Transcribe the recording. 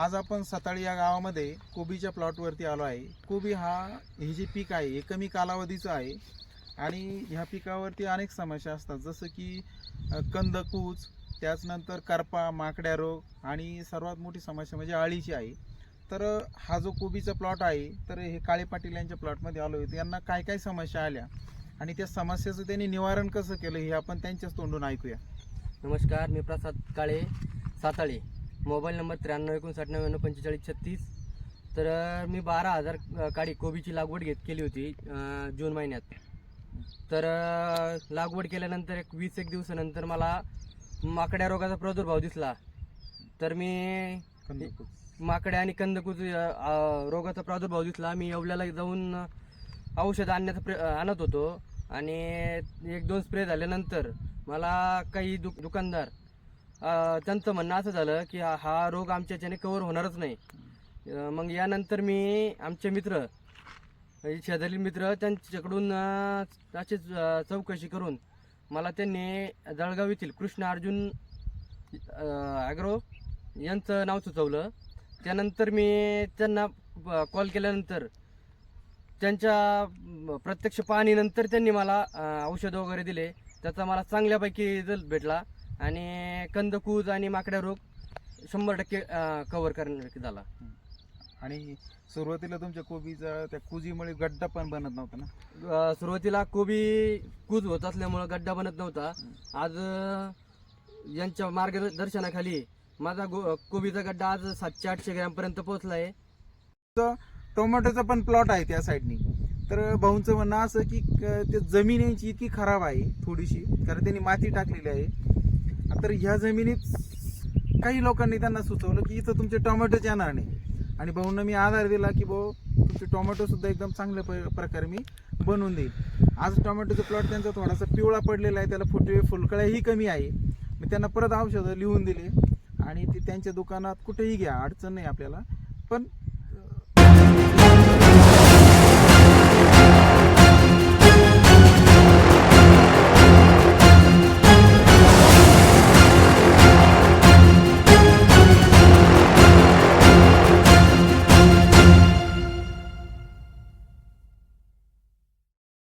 आज आपण सताळी या गावामध्ये कोबीच्या प्लॉटवरती आलो आहे. कोबी हा हे जे पीक आहे हे कमी कालावधीचं आहे. आणि ह्या पिकावरती अनेक समस्या असतात. जसं की कंदकूच त्याचनंतर करपा माकड्या रोग आणि सर्वात मोठी समस्या म्हणजे अळीची आहे. तर हा जो कोबीचा प्लॉट आहे तर हे काळे पाटील यांच्या प्लॉटमध्ये आलो आहे यांना काय काय समस्या आल्या? आणि त्या समस्येचं त्यांनी निवारण कसं केलं हे आपण त्यांच्याच तोंडून ऐकूया. नमस्कार मी प्रसाद काळे साताळे मोबाईल नंबर त्र्याण्णव एकोणसाठ नव्याण्णव पंचेचाळीस छत्तीस. तर मी बारा हजार काडी कोबीची लागवड घेत केली होती जून महिन्यात. तर लागवड केल्यानंतर एक वीस एक दिवसानंतर मला माकड्या रोगाचा प्रादुर्भाव दिसला. तर मी कंदकूच. माकड्या आणि कंदकूज अ, रोगाचा प्रादुर्भाव दिसला. मी येवल्याला जाऊन औषध आणण्याचा प्र आणत होतो. आणि एक दोन स्प्रे झाल्यानंतर मला काही दु दुकानदार त्यांचं म्हणणं असं झालं की हा- रोग आमच्याच्याने कवर होणारच नाही. मग यानंतर मी आमचे मित्र हे शेजारी मित्र त्यांच्याकडून अशी अशीच चौकशी करून मला त्यांनी जळगाव येथील कृष्ण अर्जुन ॲग्रो यांचं नाव सुचवलं. त्यानंतर मी त्यांना कॉल केल्यानंतर त्यांच्या प्रत्यक्ष पाहणीनंतर त्यांनी मला औषधं वगैरे दिले. त्याचा मला चांगल्यापैकी रिझल्ट भेटला. आणि कंदकूज आणि माकड्या रोग शंभर टक्के कवर करण्यात झाला. आणि सुरुवातीला तुमच्या कोबीचा त्या कुजीमुळे गड्डा पण बनत नव्हता ना? सुरुवातीला कोबी कूज होत असल्यामुळं गड्डा बनत नव्हता. आज यांच्या मार्गदर्शनाखाली माझा गो कोबीचा गड्डा आज सातशे आठशे ग्रॅमपर्यंत पोहोचला आहे. टोमॅटोचा पण प्लॉट आहे त्या साईडनी. तर भाऊंचं म्हणणं असं की क- ते जमीन यांची इतकी खराब आहे थोडीशी कारण त्यांनी माती टाकलेली आहे. तर ह्या जमिनीत काही लोकांनी त्यांना सुचवलं की इथं तुमचे टोमॅटोच येणार नाही. आणि भाऊंना मी आधार दिला की भाऊ तुमचे टोमॅटोसुद्धा एकदम चांगल्या प- प्रकारे मी बनवून देईल आज टोमॅटोचा प्लॉट त्यांचा थोडासा पिवळा पडलेला आहे त्याला फुटवे फुलकळ्याही कमी आहे. मी त्यांना परत औषधं लिहून दिले. आणि ते त्यांच्या दुकानात कुठेही घ्या अडचण नाही आपल्याला. पण